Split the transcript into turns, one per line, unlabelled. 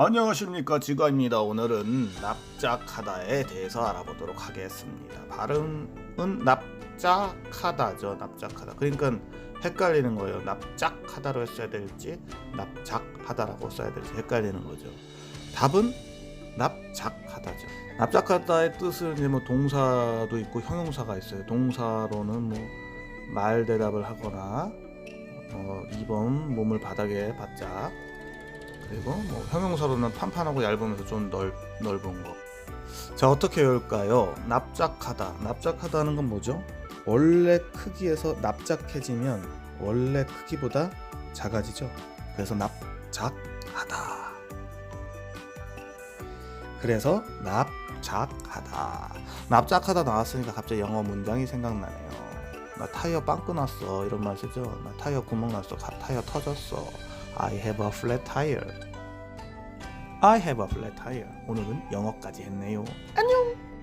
안녕하십니까 지가입니다. 오늘은 납작하다에 대해서 알아보도록 하겠습니다. 발음은 납작하다죠. 납작하다. 그러니까 헷갈리는 거예요. 납작하다로 써야 될지 납작하다라고 써야 될지 헷갈리는 거죠. 답은 납작하다죠. 납작하다의 뜻은 이제 뭐 동사도 있고 형용사가 있어요. 동사로는 뭐 말 대답을 하거나 어, 2번 몸을 바닥에 바짝 그리고 뭐 형용사로는 판판하고 얇으면서 좀 넓, 넓은 거. 자 어떻게 외울까요? 납작하다. 납작하다는 건 뭐죠? 원래 크기에서 납작해지면 원래 크기보다 작아지죠. 그래서 납작하다. 그래서 납작하다. 납작하다 나왔으니까 갑자기 영어 문장이 생각나네요. 나 타이어 빵 끊었어 이런 말 쓰죠. 나 타이어 구멍 났어. 가- 타이어 터졌어. I have a flat tire. I have a flat tire. 오늘은 영어까지 했네요. 안녕.